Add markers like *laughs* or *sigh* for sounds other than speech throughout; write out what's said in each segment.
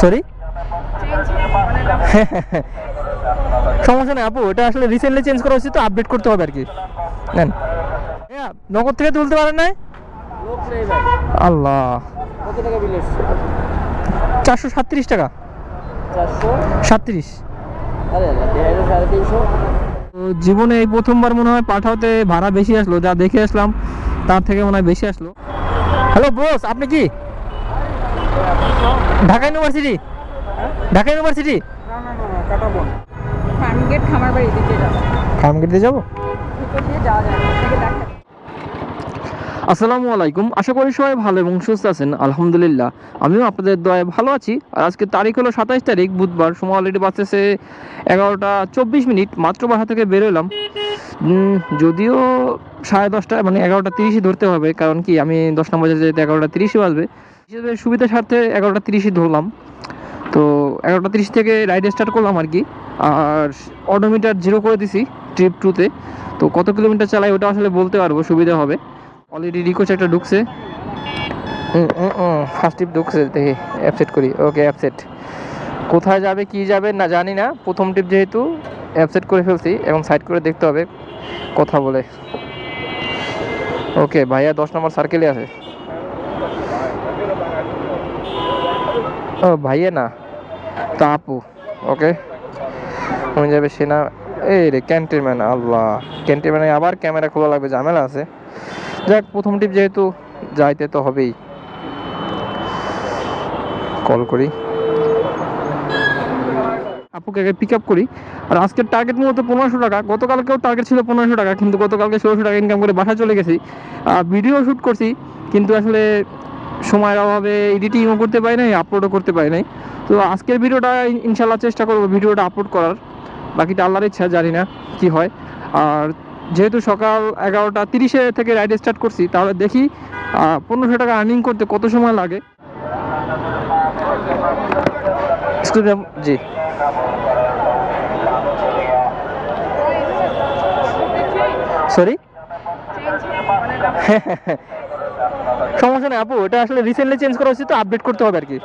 Sorry সমস্যা নেই, আপু, এটা আসলে রিসেন্টলি চেঞ্জ করা হয়েছে তো আপডেট করতে হবে আর কি। নেন। নগদ থেকে তুলতে পারেন নাই? আল্লাহ। চারশো সাতত্রিশ টাকা। সাতত্রিশ তো জীবনে এই প্রথমবার মনে হয় পাঠাতে ভাড়া বেশি আসলো, যা দেখে আসলাম, তার থেকে মনে হয় বেশি আসলো। হ্যালো বস আপনি কি? ঢাকা ইউনিভার্সিটি ঢাকা ইউনিভার্সিটি না না না কাটাবো ফার্মগেট খামার বাড়ি দিকে যাব? ফার্মগেট দিয়ে যাব যাওয়া যায় না আপনাকে দেখা আসসালামু আলাইকুম আশা করি সবাই ভালো এবং সুস্থ আছেন আলহামদুলিল্লাহ। আমিও আপনাদের দয়ায় ভালো আছি। আর আজকে তারিখ হলো সাতাইশ তারিখ বুধবার সময় অলরেডি বাজতেছে এগারোটা চব্বিশ মিনিট মাত্র বাসা থেকে বেরোলাম যদিও সাড়ে দশটা মানে এগারোটা তিরিশই ধরতে হবে কারণ কি আমি দশ নম্বর যেতে এগারোটা তিরিশই বাজবে। হিসেবে সুবিধার স্বার্থে এগারোটা তিরিশই ধরলাম। তো এগারোটা তিরিশ থেকে রাইড স্টার্ট করলাম আর কি। আর অডোমিটার জিরো করে দিছি ট্রিপ টুতে তো। কত কিলোমিটার চালাই ওটা আসলে বলতে পারব, সুবিধা হবে। অলরেডি রিকোচ একটা ঢুকছে। ফার্স্ট ট্রিপ ঢুকছে, দেখি অ্যাপসেট করি। ওকে অ্যাপসেট কোথায় যাবে, কি যাবে, না জানি না। প্রথম ট্রিপ যেহেতু অ্যাপসেট করে ফেলছি এবং সাইড করে দেখতে হবে, কথা বলে। ওকে ভাইয়া দশ নম্বর সার্কেলে আছে। ও, ভাইয়া না। তা আপু, ওকে। তুমি যাবে সেনা এই রে, ক্যান্টিনম্যান, আল্লাহ। ক্যান্টিনম্যানে আবার ক্যামেরা খোলা লাগবে, ঝামেলা আছে। যাক, প্রথম টিপ যেহেতু, যাইতে তো হবেই। কল করি। আপুকে আগে পিক আপ করি। আর আজকের টার্গেট মূলত পনেরোশো টাকা। গতকালকেও টার্গেট ছিল পনেরোশো টাকা, কিন্তু গতকালকে ষোলোশো টাকা ইনকাম করে বাসা চলে গেছি। ভিডিও শ্যুট করছি, কিন্তু আসলে সময়ের অভাবে এডিটিংও করতে পারি নাই আপলোডও করতে পারি নাই। তো আজকের ভিডিওটা ইনশাল্লাহ চেষ্টা করব ভিডিওটা আপলোড করার। বাকিটা আল্লাহর ইচ্ছা জানি না কি হয়। আর যেহেতু সকাল এগারোটা তিরিশে থেকে রাইড স্টার্ট করছি তাহলে দেখি পনেরোশো টাকা আর্নিং করতে কত সময় লাগে। জি। সরি *laughs* সমস্যা নেই, আপু, এটা আসলে রিসেন্টলি চেঞ্জ করা হয়েছে তো আপডেট করতে হবে আর কি।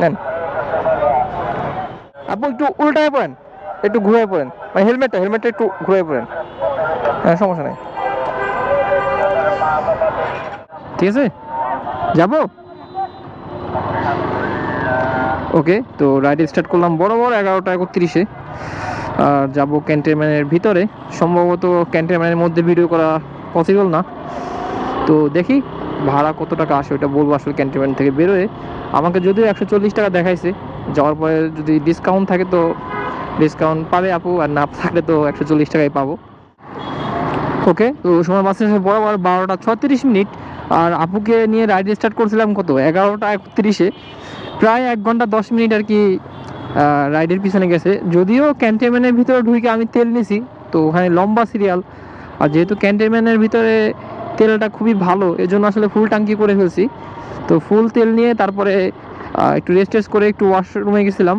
নেন। আপু, একটু উল্টায় পড়েন, একটু ঘুরে পড়েন। মানে হেলমেটটা হেলমেটটা একটু ঘুরে পড়েন। হ্যাঁ সমস্যা নেই। ঠিক আছে? যাব? ওকে, তো রাইড স্টার্ট করলাম বড় বড় এগারোটা একত্রিশে। আর যাব ক্যান্টেনম্যানের ভিতরে। সম্ভবত ক্যান্টেনম্যানের মধ্যে ভিডিও করা পসিবল না। তো দেখি ভাড়া কত টাকা আসে ওটা বলব আসলে ক্যান্টেনম্যান থেকে বেরোয়। আমাকে যদিও একশো চল্লিশ টাকা দেখাইছে, যাওয়ার পরে যদি ডিসকাউন্ট থাকে তো ডিসকাউন্ট পাবে আপু, আর না থাকলে তো একশো চল্লিশ টাকায় পাবো। ওকে তো সময় বাসে এসে বরাবর বারোটা ছত্রিশ মিনিট, আর আপুকে নিয়ে রাইড স্টার্ট করছিলাম কত? এগারোটা একত্রিশে। প্রায় এক ঘণ্টা দশ মিনিট আর কি রাইডের পিছনে গেছে। যদিও ক্যান্টেনমেন্টের ভিতরে ঢুকে আমি তেল নিছি, তো ওখানে লম্বা সিরিয়াল আর যেহেতু ক্যান্টেনমেন্টের ভিতরে তেলটা খুবই ভালো, এজন্য আসলে ফুল টাঙ্কি করে ফেলছি। তো ফুল তেল নিয়ে তারপরে একটু রেস্ট টেস্ট করে একটু ওয়াশরুমে গেছিলাম।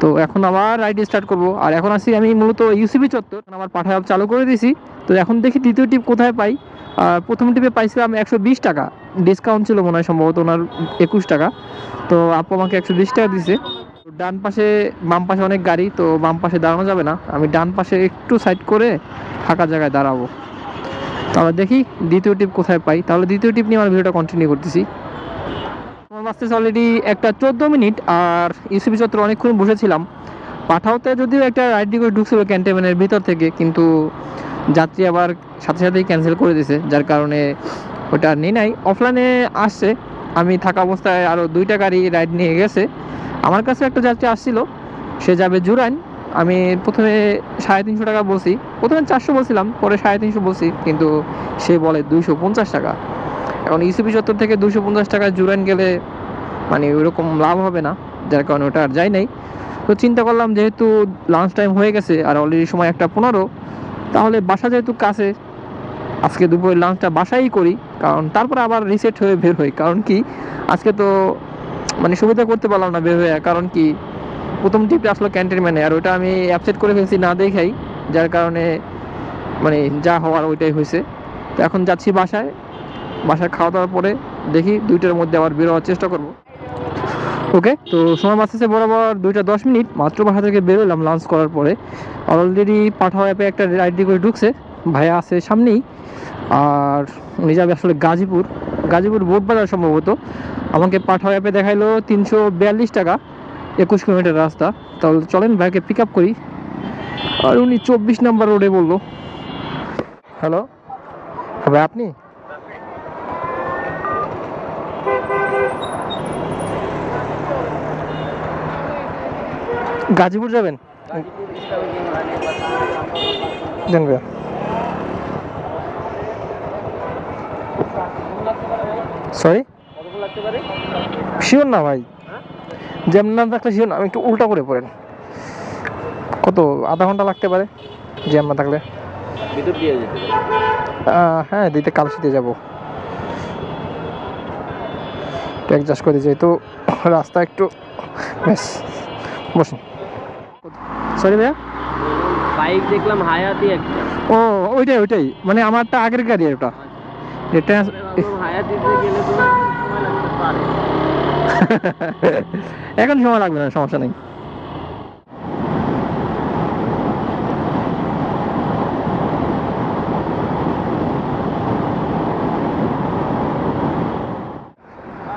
তো এখন আবার রাইড স্টার্ট করব। আর এখন আসি আমি মূলত ইউসিবি চত্বর আমার পাঠায় চালু করে দিয়েছি। তো এখন দেখি দ্বিতীয় টিপ কোথায় পাই। প্রথম টিপে পাইছিলাম একশো বিশ টাকা। ডিসকাউন্ট ছিল মনে হয় সম্ভবত ওনার একুশ টাকা। তো আপু আমাকে একশো বিশ টাকা দিছে। ডান পাশে, বাম পাশে অনেক গাড়ি, তো বাম পাশে দাঁড়ানো যাবে না। আমি ডান পাশে একটু সাইড করে ফাঁকা জায়গায় দাঁড়াবো। তাহলে দেখি দ্বিতীয় টিপ কোথায় পাই। তাহলে দ্বিতীয় টিপ নিয়ে আমার ভিডিওটা কন্টিনিউ করতেছি। আমার বাসতেছে অলরেডি একটা চোদ্দ মিনিট, আর ইউসিবি চত্বর অনেকক্ষণ বসেছিলাম। পাঠাওতে যদিও একটা রাইড করে ঢুকছিল ক্যান্টেনমেন্টের ভিতর থেকে, কিন্তু যাত্রী আবার সাথে সাথেই ক্যান্সেল করে দিয়েছে যার কারণে ওটা নেই নাই। অফলাইনে আসছে। আমি থাকা অবস্থায় আরও দুইটা গাড়ি রাইড নিয়ে গেছে। আমার কাছে একটা যাত্রী আসছিল, সে যাবে জুরাইন। আমি প্রথমে সাড়ে তিনশো টাকা বলছি। প্রথমে চারশো বলছিলাম, পরে সাড়ে তিনশো বলছি, কিন্তু সে বলে দুইশো পঞ্চাশ টাকা। এখন ইসিপি চত্বর থেকে দুশো পঞ্চাশ টাকা জুরাইন গেলে মানে ওইরকম লাভ হবে না, যার কারণে ওটা আর যাই নাই। তো চিন্তা করলাম যেহেতু লাঞ্চ টাইম হয়ে গেছে আর অলরেডি সময় একটা পনেরো, তাহলে বাসা যেহেতু কাছে, আজকে দুপুরের লাঞ্চটা বাসাই করি, কারণ তারপরে আবার রিসেট হয়ে বের হই। কারণ কি? আজকে তো মানে সুবিধা করতে পারলাম না বের হয়ে, কারণ কি? প্রথম টিপটা আসলো ক্যান্টিনম্যানে আর ওটা আমি অ্যাপসেট করে ফেলছি না দেখাই, যার কারণে মানে যা হওয়ার ওইটাই হয়েছে। তো এখন যাচ্ছি বাসায় বাসায় খাওয়া দাওয়ার পরে দেখি দুইটার মধ্যে আবার বের হওয়ার চেষ্টা করব। ওকে তো সময় বাঁচতেছে বরাবর দুইটা দশ মিনিট, মাত্র বাসা থেকে বেরোলাম লাঞ্চ করার পরে। অলরেডি পাঠাও অ্যাপে একটা রাইড করে ঢুকছে, ভাইয়া আছে সামনেই। আর উনি যাবে আসলে গাজীপুর। গাজীপুর বোট বাজার সম্ভবত। আমাকে পাঠাও অ্যাপে দেখাইলো তিনশো বিয়াল্লিশ টাকা। একুশ কিলোমিটার রাস্তা। তাহলে চলেন, ভাইকে পিক আপ করি। আর উনি চব্বিশ নাম্বার রোডে বলল। হ্যালো ভাই, আপনি? গাজীপুর যাবেন? সরি শিওর না ভাই। যেমন নাম থাকলে না আমি একটু উল্টা করে পড়েন। কত আধা ঘণ্টা লাগতে পারে জ্যাম না থাকলে। হ্যাঁ দিতে কালশিতে যাব। একটু অ্যাডজাস্ট করে যাই তো রাস্তা একটু বেশ বসুন। সরি ভাইয়া? বাইক দেখলাম হায়াতি একটা। ও ওইটাই ওইটাই মানে আমারটা আগের গাড়ি ওটা। এটা হায়াতিতে গেলে তো সময় লাগতে পারে। *laughs* এখন সময় লাগবে না সমস্যা নেই।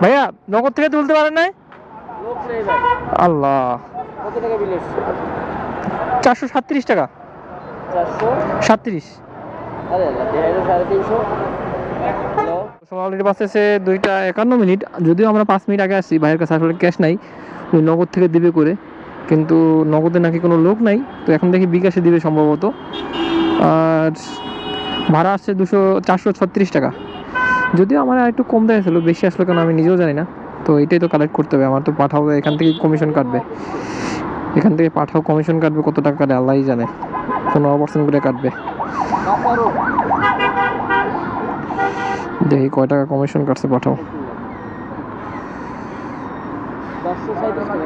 ভাইয়া নগদ থেকে তুলতে পারেন নাই? আল্লাহ। টাকা। চারশো? সাতত্রিশ। টাকা সাতত্রিশ সময় অলরেডি বাঁচতেছে দুইটা একান্ন মিনিট, যদিও আমরা পাঁচ মিনিট আগে আসছি, ভাইয়ের কাছে আসলে ক্যাশ নাই উনি নগদ থেকে দিবে করে, কিন্তু নগদে নাকি কোনো লোক নাই, তো এখন দেখি বিকাশে দিবে সম্ভবত। আর ভাড়া আসছে দুশো, চারশো ছত্রিশ টাকা। যদিও আমার একটু কম দেওয়া ছিল বেশি আসলো কেন আমি নিজেও জানি না, তো এটাই তো কালেক্ট করতে হবে, আমার তো পাঠাও এখান থেকে কমিশন কাটবে। এখান থেকে পাঠাও কমিশন কাটবে, কত টাকা কাটে, আল্লাহই জানে, পনেরো পার্সেন্ট করে কাটবে। দেখি কয় টাকা কমিশন কাটছে, পাঠাও।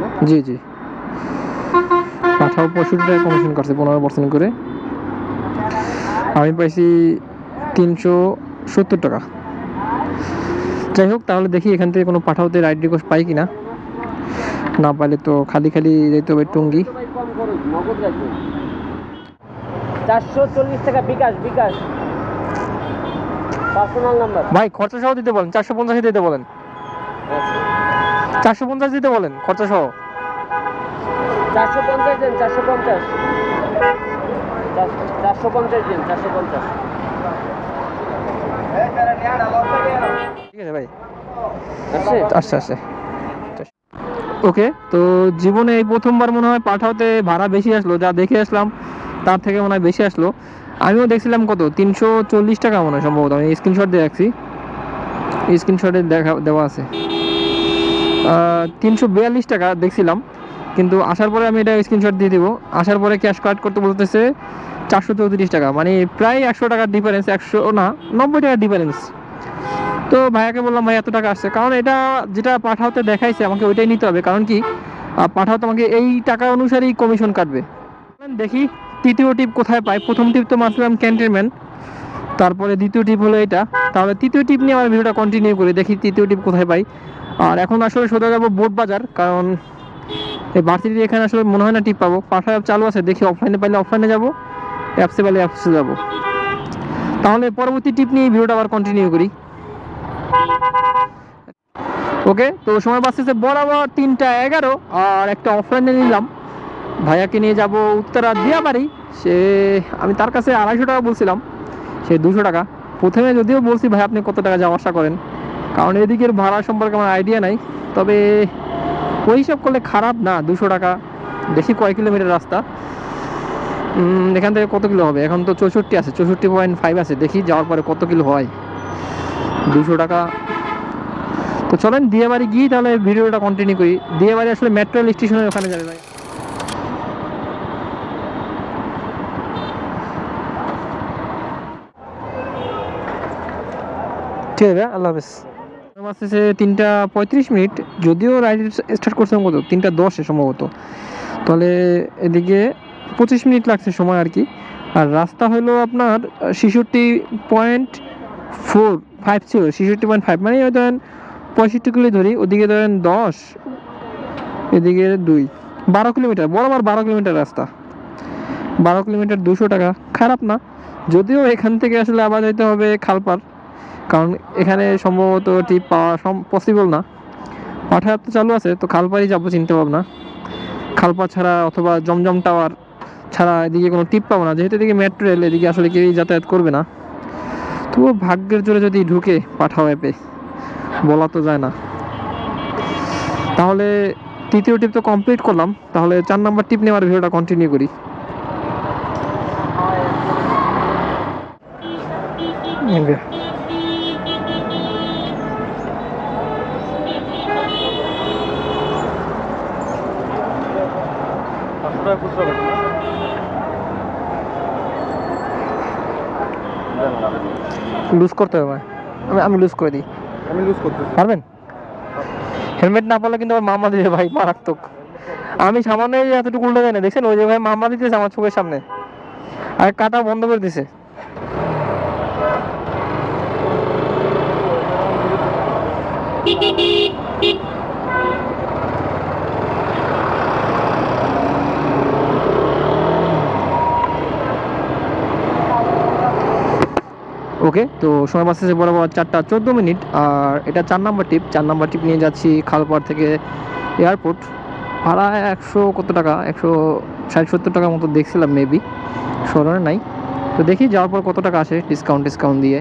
না জি জি। পাঠাও, পঁয়ষট্টি টাকা কমিশন কাটছে, পনেরো পার্সেন্ট করে। আমি পাইছি তিনশো সত্তর টাকা। যাই হোক, তাহলে দেখি এখান থেকে কোনো পাঠাওতে রাইড রিকোয়েস্ট পাই কিনা। না পাইলে তো খালি খালি যেতে হবে টুঙ্গি। চারশো চল্লিশ টাকা বিকাশ বিকাশ। Personal number? ভাই খরচা সহ দিতে বলেন চারশো পঞ্চাশ দিতে বলেন। চারশো পঞ্চাশ দিতে বলেন খরচা সহ চারশো পঞ্চাশ দেন চারশো পঞ্চাশ। চারশো পঞ্চাশ দেন চারশো পঞ্চাশ। ঠিক আছে ভাই। আচ্ছা আচ্ছা ওকে তো জীবনে এই প্রথমবার মনে হয় পাঠাওতে ভাড়া বেশি আসলো যা দেখে আসলাম তার থেকে মনে হয় বেশি আসলো। আমিও দেখছিলাম কত? তিনশো চল্লিশ টাকা মনে হয় সম্ভবত। আমি স্ক্রিনশট দিয়ে রাখছি। স্ক্রিনশটে দেখা দেওয়া আছে। তিনশো বিয়াল্লিশ টাকা দেখছিলাম। কিন্তু আসার পরে আমি এটা স্ক্রিনশট দিয়ে দিব। আসার পরে ক্যাশ কার্ড করতে বলতেছে চারশো চৌত্রিশ টাকা। মানে প্রায় একশো টাকার ডিফারেন্স একশো না নব্বই টাকার ডিফারেন্স তো ভাইয়াকে বললাম ভাই এত টাকা আসছে। কারণ এটা যেটা পাঠাওতে দেখাইছে আমাকে ওইটাই নিতে হবে। কারণ কি? আহ, পাঠাওতে আমাকে এই টাকা অনুসারেই কমিশন কাটবে। দেখি তৃতীয় টিপ কোথায় পাই? প্রথম টিপ তো মারছিলাম ক্যান্টেনম্যান তারপরে দ্বিতীয় টিপ হলো এটা। তাহলে তৃতীয় টিপ নিয়ে আমার ভিডিওটা কন্টিনিউ করি, দেখি তৃতীয় টিপ কোথায় পাই। আর এখন আসলে সোজা যাব বোট বাজার, কারণ এই ভার্সিটির এখানে আসলে মনে হয় না টিপ পাবো। পাঠা অ্যাপ চালু আছে, দেখি অফলাইনে পাইলে অফলাইনে যাব অ্যাপসে পাইলে অ্যাপসে যাব। তাহলে পরবর্তী টিপ নিয়ে ভিডিওটা আবার কন্টিনিউ করি। ওকে তো সময় বাঁচতেছে বরাবর তিনটা এগারো, আর একটা অফলাইনে নিলাম। ভাইয়াকে নিয়ে যাব উত্তরা দিয়াবাড়ি। সে, আমি তার কাছে আড়াইশো টাকা বলছিলাম, সে দুশো টাকা। প্রথমে যদিও বলছি, ভাই, আপনি কত টাকা যাওয়া আসা করেন? কারণ এদিকের ভাড়া সম্পর্কে আমার আইডিয়া নাই। তবে ওই হিসাব করলে খারাপ না, দুশো টাকা। বেশি কয় কিলোমিটার রাস্তা? এখান থেকে কত কিলো হবে? এখন তো চৌষট্টি আছে, চৌষট্টি পয়েন্ট ফাইভ আছে। দেখি যাওয়ার পরে কত কিলো হয়। দুশো টাকা। তো চলেন দিয়ে বাড়ি গিয়ে তাহলে ভিডিওটা কন্টিনিউ করি। দিয়ে বাড়ি আসলে মেট্রো রেল স্টেশনের ওখানে যাবে ভাই। ঠিক আছে আল্লাহ হাফেজ। তিনটা পঁয়ত্রিশ মিনিট, যদিও রাইড স্টার্ট করছিলাম কত তিনটা দশে সম্ভবত। তাহলে এদিকে পঁচিশ মিনিট লাগছে সময় আর কি। আর রাস্তা হলো আপনার ছেষট্টি পয়েন্ট ফোর ফাইভ ছিল, ছেষট্টি পয়েন্ট ফাইভ মানে ধরেন পঁয়ষট্টি কিলো ধরি, ওদিকে ধরেন দশ, এদিকে দুই। বারো কিলোমিটার বরাবর বারো কিলোমিটার রাস্তা। বারো কিলোমিটার দুশো টাকা, খারাপ না। যদিও এখান থেকে আসলে আবার যেতে হবে খালপার কারণ এখানে সম্ভবত টিপ পাওয়া পসিবল না। পাঠার তো চালু আছে, তো খালপাড়ই যাব, চিনতে পারব না খালপা ছাড়া অথবা জমজম টাওয়ার ছাড়া এদিকে কোনো টিপ পাবো না। যেহেতু এদিকে মেট্রো রেল এদিকে আসলে কেউই যাতায়াত করবে না। তবুও ভাগ্যের জোরে যদি ঢুকে পাঠাও অ্যাপে বলা তো যায় না। তাহলে তৃতীয় টিপ তো কমপ্লিট করলাম। তাহলে চার নাম্বার টিপ নেওয়ার ভিডিওটা কন্টিনিউ করি। নেবে। টাকা খুচরো লুজ করতে হবে আমি আমি লুজ করে দিই। আমি লুজ করতেছি। পারবেন? হেলমেট না পরলে কিন্তু আমার মামা দিবে ভাই মারাত্মক। আমি সামান্য এই এতটুকু উল্টে যায় না দেখছেন? ওই যে ভাই মামা দিতেছে আমার চোখের সামনে। আর কাটা বন্ধ করে দিছে। ওকে, তো সময় বাঁচতেছে বরাবর চারটা চোদ্দ মিনিট। আর এটা চার নাম্বার টিপ, চার নাম্বার টিপ নিয়ে যাচ্ছি খালপাড় থেকে এয়ারপোর্ট। ভাড়া একশো কত টাকা? একশো ষাট সত্তর টাকার মতো দেখছিলাম মেবি স্মরণে নাই। তো দেখি যাওয়ার পর কত টাকা আসে ডিসকাউন্ট ডিসকাউন্ট দিয়ে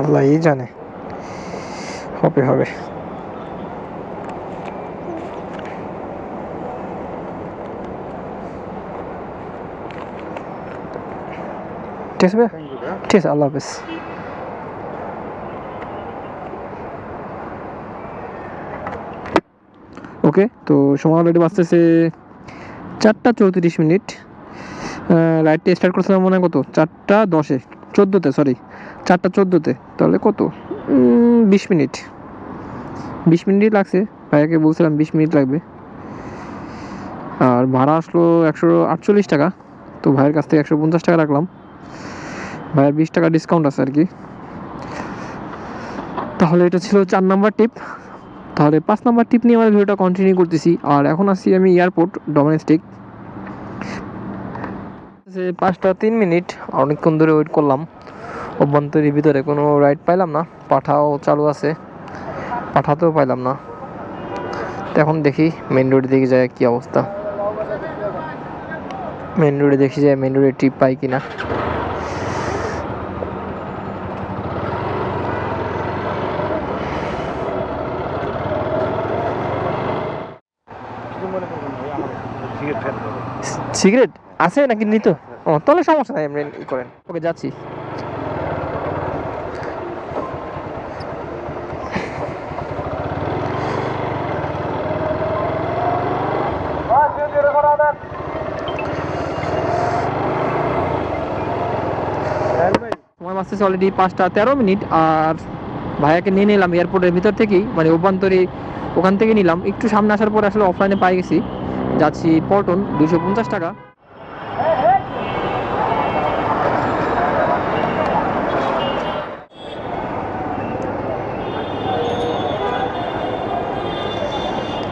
আল্লাহই জানে। হবে হবে। ঠিক আছে ঠিক আছে, আল্লাহ হাফেজ। ওকে, তো সময় অলরেডি বাঁচতেছে চারটা চৌত্রিশ মিনিট। রাইডটা স্টার্ট করছিলাম মনে হয় কত? চারটা দশে, চোদ্দোতে সরি চারটা চোদ্দোতে, তাহলে কত? বিশ মিনিট। বিশ মিনিটই লাগছে। ভাইয়াকে বলছিলাম বিশ মিনিট লাগবে। আর ভাড়া আসলো একশো আটচল্লিশ টাকা। তো ভাইয়ের কাছ থেকে একশো পঞ্চাশ টাকা রাখলাম। ভাইয়ের বিশ টাকা ডিসকাউন্ট আছে আর কি। তাহলে এটা ছিল চার নাম্বার টিপ তাহলে পাঁচ নাম্বার টিপ নিয়ে আমার ভিডিওটা কন্টিনিউ করতেছি। আর এখন আসছি আমি এয়ারপোর্ট ডোমেস্টিক পাঁচটা তিন মিনিট, অনেকক্ষণ ধরে ওয়েট করলাম। অভ্যন্তরীর ভিতরে কোনো রাইড পাইলাম না, পাঠাও চালু আছে। পাঠাতেও পাইলাম না। এখন দেখি মেন রোডে দেখি যায় কি অবস্থা। মেন রোডে দেখি যায় মেন রোডে টিপ পাই কিনা। সিগারেট আছে নাকি নিত? ও, তাহলে সমস্যা নাই ই করেন। ওকে, যাচ্ছি। সময় অলরেডি পাঁচটা তেরো মিনিট আর ভাইয়াকে নিয়ে নিলাম এয়ারপোর্টের ভিতর থেকেই মানে অভ্যন্তরে ওখান থেকে নিলাম। একটু সামনে আসার পর আসলে অফলাইনে পাই গেছি। যাচ্ছি পল্টন দুশো পঞ্চাশ টাকা।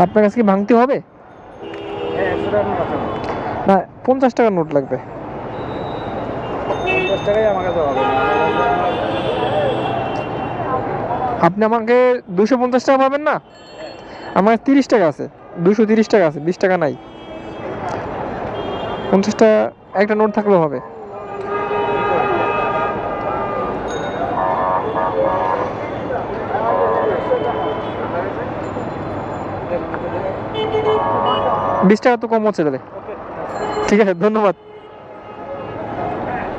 আপনার কাছে কি ভাঙতে হবে? হ্যাঁ। না পঞ্চাশ টাকার নোট লাগবে। হবে। আপনি আমাকে দুশো পঞ্চাশ টাকা পাবেন না? আমার তিরিশ টাকা আছে, দুশো তিরিশ টাকা আছে, বিশ টাকা নাই। পঞ্চাশ টাকা, একটা নোট থাকলেও হবে। বিশ টাকা তো কম হচ্ছে তাহলে। ঠিক আছে, ধন্যবাদ দুটো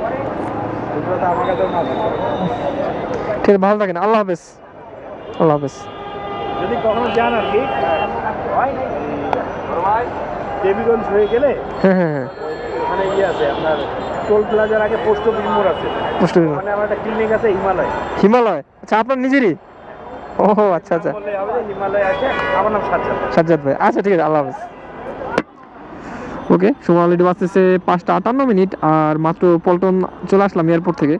তো আমার কাছেও না থাকে। ঠিক আছে ভালো থাকেন। আল্লাহ হাফেজ। আল্লাহ হাফেজ। যদি কখনো যান আর কি? দেবীগঞ্জ হয়ে গেলে? হ্যাঁ হ্যাঁ হ্যাঁ। ওখানে ইয়ে আছে আপনার টোল প্লাজার আগে পোস্ট অফিস মোড় আছে। Post office. ওখানে আমার একটা ক্লিনিক আছে হিমালয়। হিমালয়? আচ্ছা আপনার নিজেরই? ও ও আচ্ছা আচ্ছা। হিমালয় আছে আমার নাম সাজ্জাদ। সাজ্জাদ ভাই। আচ্ছা ঠিক আছে আল্লাহ হাফেজ। ওকে, সময় অলরেডি বাঁচতেছে পাঁচটা আটান্ন মিনিট আর মাত্র পল্টন চলে আসলাম এয়ারপোর্ট থেকে।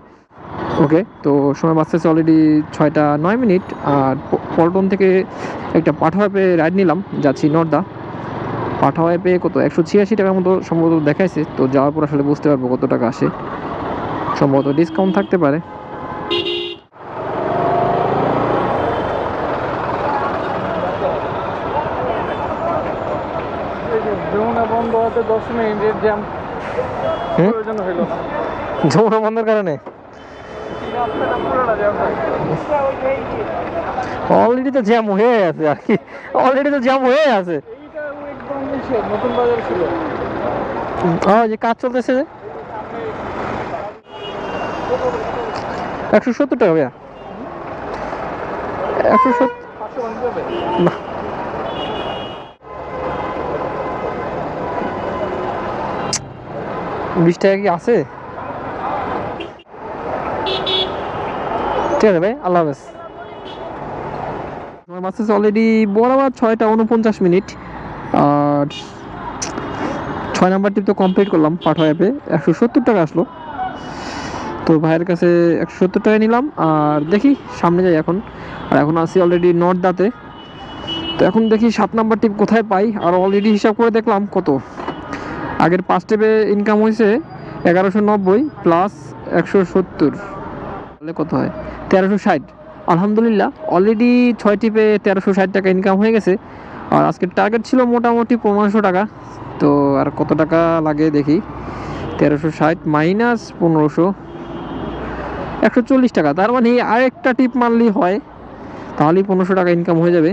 ওকে, তো সময় বাঁচতেছে অলরেডি ছয়টা নয় মিনিট আর পল্টন থেকে একটা পাঠা অ্যাপে রাইড নিলাম, যাচ্ছি নর্দা। পাঠা অ্যাপে কত? একশো ছিয়াশি টাকার মতো সম্ভবত দেখাইছে, তো যাওয়ার পর আসলে বুঝতে পারব কত টাকা আসে। সম্ভবত ডিসকাউন্ট থাকতে পারে যমুনা বন্ধ হতে দশ মিনিটের জ্যাম? প্রয়োজন হইল না। যমুনা বন্ধের কারণে? অলরেডি তো জ্যাম হয়ে আছে আর কি। অলরেডি তো জ্যাম হয়ে আছে। নতুন বাজার ছিল। যে কাজ চলতেছে যে? একশো সত্তর টাকা ভাইয়া। একশো সত্তর বিশ টাকা কি আছে? ঠিক আছে ভাই, আল্লাহ হাফেজ। তোমার বাস অলরেডি বরাবর ছয়টা উনপঞ্চাশ মিনিট। আর ছয় নাম্বার টিপ তো কমপ্লিট করলাম পাঠা অ্যাপে একশো সত্তর টাকা আসলো। তো ভাইয়ের কাছে একশো সত্তর টাকা নিলাম। আর দেখি, সামনে যাই এখন। আর এখন আছি অলরেডি নর্দাতে। তো এখন দেখি সাত নাম্বার টিপ কোথায় পাই। আর অলরেডি হিসাব করে দেখলাম কত। আগের পাঁচ টিপে ইনকাম হয়েছে এগারোশো নব্বই প্লাস একশো সত্তর। তাহলে কত হয়? তেরোশো ষাট। আলহামদুলিল্লাহ অলরেডি ছয় টিপে তেরোশো ষাট টাকা ইনকাম হয়ে গেছে। আর আজকের টার্গেট ছিল মোটামুটি পনেরোশো টাকা। তো আর কত টাকা লাগে দেখি। তেরোশো ষাট মাইনাস পনেরোশো। একশো চল্লিশ টাকা। তার মানে আরেকটা টিপ মারলেই হয়। তাহলেই পনেরোশো টাকা ইনকাম হয়ে যাবে।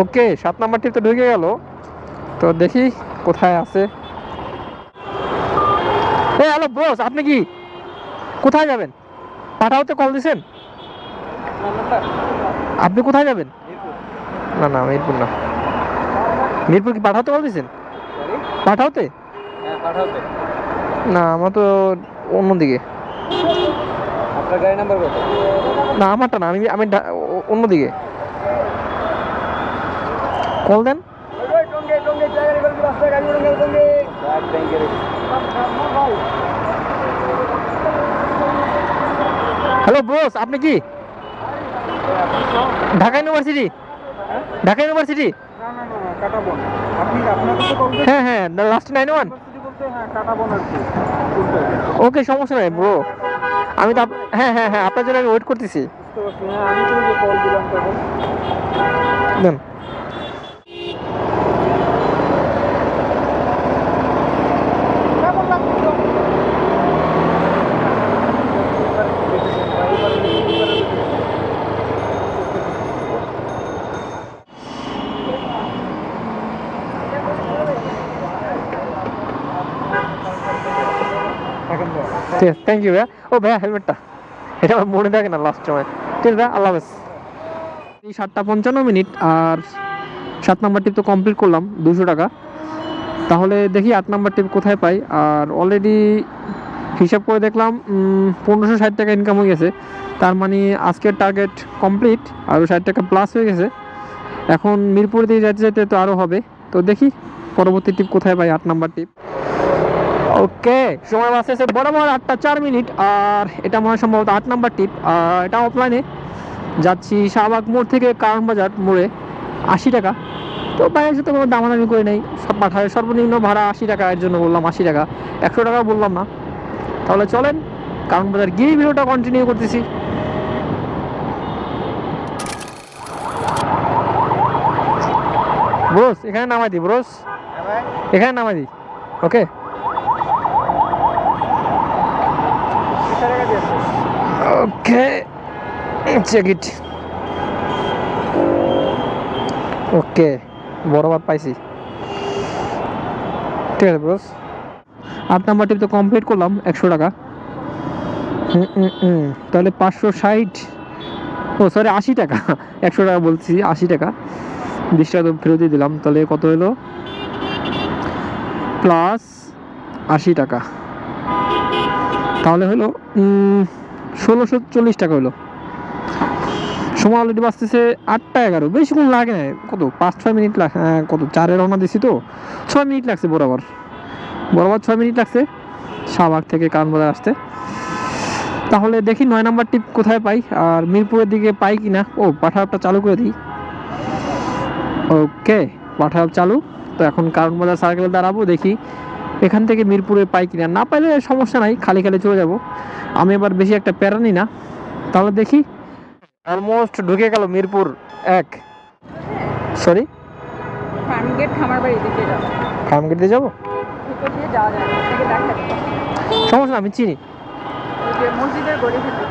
ওকে সাত নাম্বার টিপ তো ঢুকে গেল। তো দেখি কোথায় আছে। এ হ্যালো ব্রোস আপনি কি? কোথায় যাবেন? পাঠাওতে কল দিছেন? আপনি কোথায় যাবেন? না না মিরপুর না। মিরপুর কি পাঠাতে কল দিছেন? পাঠাওতে? না আমার তো অন্যদিকে। আপনার গাড়ি নাম্বার কত? না আমারটা না আমি আমি অন্যদিকে। কল দেন। হ্যালো বোস আপনি কি? ঢাকা ইউনিভার্সিটি? ঢাকা ইউনিভার্সিটি? হ্যাঁ হ্যাঁ লাস্ট নাইন ওয়ান ওকে সমস্যা নাই ব্রো আমি তো হ্যাঁ হ্যাঁ হ্যাঁ আপনার জন্য আমি ওয়েট করতেছি। আমি তো কল দিলাম তখন। দেন। ঠিক আছে থ্যাংক ইউ ভাইয়া। ও, ভাইয়া হেলমেটটা এটা আমার মনে থাকে না লাস্ট সময়। ঠিক আছে আল্লাহ হাফেজ। এই সাতটা পঞ্চান্ন মিনিট আর সাত নাম্বার টিপ তো কমপ্লিট করলাম, দুশো টাকা। তাহলে দেখি আট নাম্বার টিপ কোথায় পাই। আর অলরেডি হিসাব করে দেখলাম পনেরোশো ষাট টাকা ইনকাম হয়ে গেছে। তার মানে আজকের টার্গেট কমপ্লিট আরও ষাট টাকা প্লাস হয়ে গেছে। এখন মিরপুর দিয়ে যেতে যেতে তো আরও হবে। তো দেখি, পরবর্তী টিপ কোথায় পাই, আট নাম্বার টিপ ওকে সময় বাঁচতেছে বরাবর আটটা চার মিনিট আর এটা মনে হয় সম্ভবত আট নাম্বার টিপ এটা অফলাইনে যাচ্ছি শাহবাগ মোড় থেকে কারণ বাজার মোড়ে আশি টাকা। তো ভাইয়ের সাথে কোনো দামাদামি করে নেই সব পাঠায় সর্বনিম্ন ভাড়া আশি টাকা এর জন্য বললাম আশি টাকা। একশো টাকা বললাম না। তাহলে চলেন কারণ বাজার গিয়ে ভিডিওটা কন্টিনিউ করতেছি। ব্রোস এখানে নামাই দি ব্রোস। এখানে নামাই দি ওকে? ওকে চেক ইট ওকে বরাবর পাইছি। ঠিক আছে ব্রোস আট নাম্বার টিপ তো কমপ্লিট করলাম, একশো টাকা। তাহলে পাঁচশো ষাট। ও সরি আশি টাকা। *laughs* একশো টাকা বলছি, আশি টাকা। বিশ টাকা তো ফেরত দিয়ে দিলাম, তাহলে কত হলো? প্লাস আশি টাকা। তাহলে হলো ষোলোশো চল্লিশ টাকা হলো। সময় অলরেডি বাঁচতেছে আটটা এগারো। বেশিক্ষণ লাগে না কত? পাঁচ ছয় মিনিট লাগ হ্যাঁ, কত? চারে রওনা দিছি তো। ছয় মিনিট লাগছে বরাবর। বরাবর ছয় মিনিট লাগছে। শাহবাগ থেকে কারণবাজার আসতে। তাহলে দেখি নয় নাম্বার টিপ কোথায় পাই। আর মিরপুরের দিকে পাই কি না ও পাঠাপটা চালু করে দিই। ওকে পাঠাপ চালু। তো এখন কারণ বাজার সার্কেলে দাঁড়াবো দেখি এখান থেকে মিরপুরে পাই কিনা? না পাইলে সমস্যা নাই খালি খালি চলে যাব। আমি এবার বেশি একটা প্যারা নিই না। তাহলে দেখি। অলমোস্ট ঢুকে গেল মিরপুর এক। সরি দিকে যাব? দিয়ে সমস্যা না, আমি চিনি। মসজিদের গলি ভিতর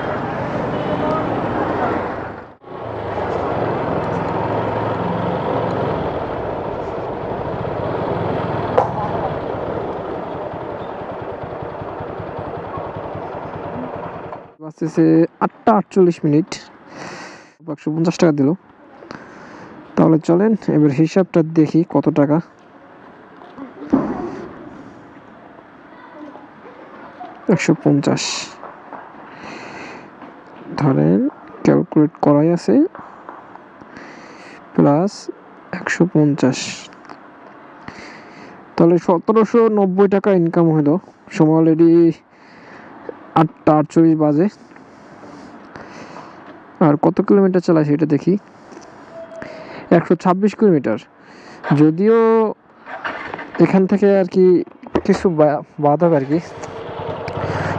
বাঁচতেছে আটটা আটচল্লিশ মিনিট। একশো পঞ্চাশ টাকা দিল। তাহলে চলেন, এবার হিসাবটা দেখি কত টাকা। একশো পঞ্চাশ। ধরেন ক্যালকুলেট করাই আছে। প্লাস একশো পঞ্চাশ। তাহলে সতেরোশো নব্বই টাকা ইনকাম হলো সময় অলরেডি আটটা আটচল্লিশ বাজে। আর কত কিলোমিটার চালায় সেটা দেখি? একশো ছাব্বিশ কিলোমিটার। যদিও এখান থেকে আর কি কিছু বাধক আর কি।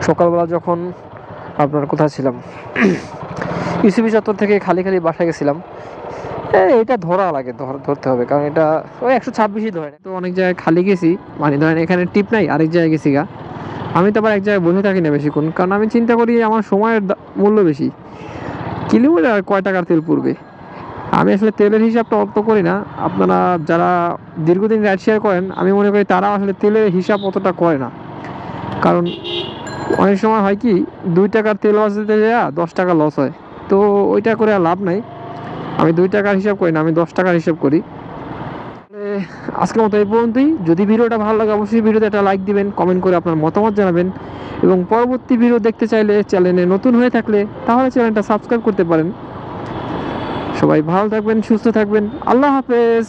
সকালবেলা যখন আপনার কোথায় ছিলাম? ইসিবি চত্বর থেকে খালি খালি বাসায় গেছিলাম। এটা ধরা লাগে, ধর- ধরতে হবে। কারণ এটা ওই একশো ছাব্বিশই ধরে। তো অনেক জায়গায় খালি গেছি। মানে ধরেন এখানে টিপ নাই, আরেক জায়গায় গেছি গা। আমি তো আবার এক জায়গায় বসে থাকি না বেশিক্ষণ, কারণ আমি চিন্তা করি আমার সময়ের মূল্য বেশি। কিলোমিটার কয় টাকার তেল পড়বে? আমি আসলে তেলের হিসাবটা অত করি না। আপনারা যারা দীর্ঘদিন রাইড শেয়ার করেন, আমি মনে করি তারা আসলে তেলের হিসাব অতটা করে না। কারণ অনেক সময় হয় কি, দুই টাকার তেল বাঁচতে যাওয়া দশ টাকা লস হয়। তো ওইটা করে আর লাভ নাই। আমি দুই টাকার হিসাব করি না, আমি দশ টাকার হিসাব করি। আজকের মতো এই পর্যন্তই। যদি ভিডিওটা ভালো লাগে, অবশ্যই ভিডিওতে একটা লাইক দিবেন কমেন্ট করে আপনার মতামত জানাবেন। এবং পরবর্তী ভিডিও দেখতে চাইলে চ্যানেলে নতুন হয়ে থাকলে তাহলে চ্যানেলটা সাবস্ক্রাইব করতে পারেন। সবাই ভালো থাকবেন, সুস্থ থাকবেন। আল্লাহ হাফেজ।